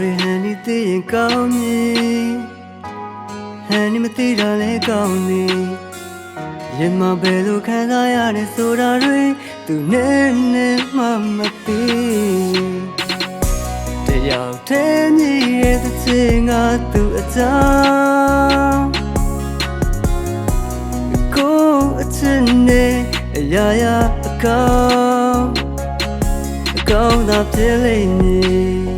ဟန်ဒီသိရင်ကောင်းပြီဟန်ဒီမသိတော့လဲကောင်းပြီရင်မဘယ်လိုခံစားရလဲဆိုတာတွေသူနဲ့နဲ့မှမသိတယောက်တည်းမြည်ရဲ့တစ်ချိန်ကသူအကြောင်းကိုယ်အချစ်နဲ့အရာရာအကောင်းအကောင်းသာဖြစ်လိမ့်မည်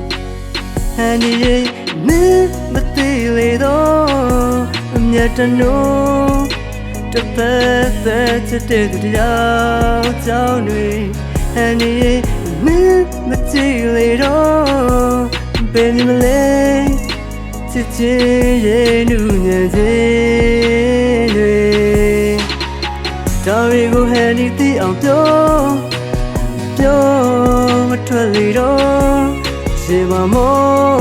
ဟန်ဒီရဲ့မင်းမသိလေတော့အမြတ်တနိုးတစ်သက်သက်ချစ်တဲ့တရားကြောင့်တွေဟန်ဒီရဲ့မင်းမသိလေတော့ဘယ်နေမလဲချစ်ချင်ရဲ့နူညံ့ခြင်းတွေဒါတွေကိုဟန်ဒီသိအောင်ပြောပြောမထွက်လေတော့ စေပါမော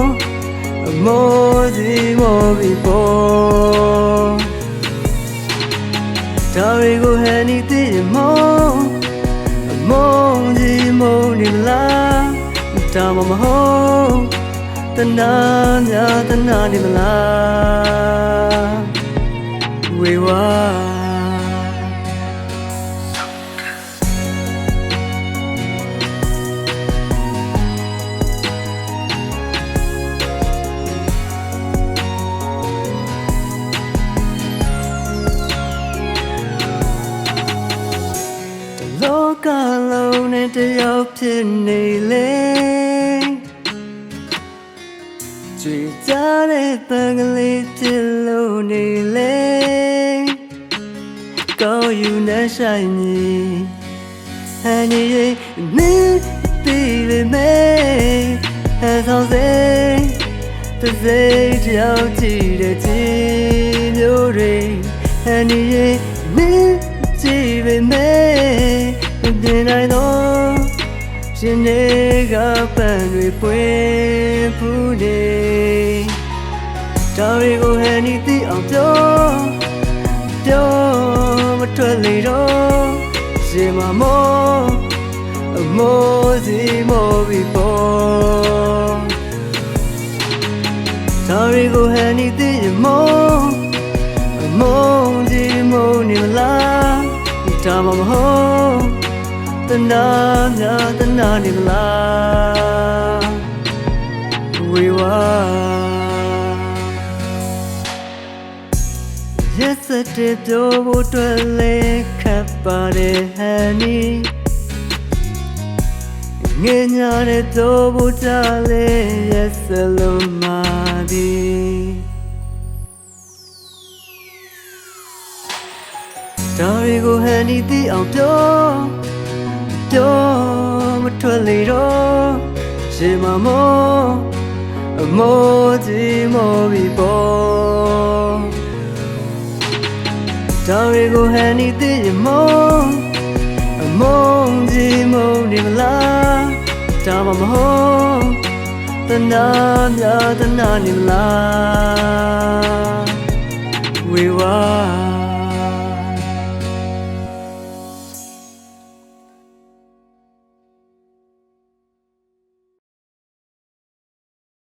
အမောစီမောပြီးပေါ်ဒါတွေကိုဟန်ဒီသိရင်မောအမောစီမောနေမလားဒါမှမ လားဝေဝါလောကလုံးနဲ့တယောက်ဖြစ်နေလေကြွေကြတဲ့ပန်းကလေးဖြစ်လို့နေလေကောင်းယူနေဆိုင်မည်ဟန်ဒီရဲ့မင်းတီးလေမဲဟန်ဆောင်စေတစ်စိတ်တယောက်ကြည့်တဲ့ကြည့်မျိုးတွေဟန်ဒီရဲ့မင်း ရှင်တွေကပန်းတွေပွင့်ဖူးနေဒါတွေကိုဟန်ဒီသိအောင်ပြောပြောမထွက်လေတော့ရှင်မမောအမောစီမောပြီးပေါ်ဒါတွေကိုဟန်ဒီသိရင်မောအမောစီမောနေမလားဒါမှမဟုတ် တနာများတနာနေမလားဝေဝါ Yes တဲ့ပြောဖို့အတွက်လဲခပ်ပါတယ်ဟန်နီငယ်ညာတဲ့ပြောဖို့ကြလဲ Yes လုံးမာဒီဒါတွေကိုဟန်နီသိအောင်ပြော ပြောမထွက်လေတော့ရှင်မမောအမောကြီးမောပြီးပေါ်ဒါတွေကိုဟန်နီသိရင်မုံအမုံကြီးမုံနေမလားဒါမှမဟုတ်တနာများတနာနေမလားဝေဝါ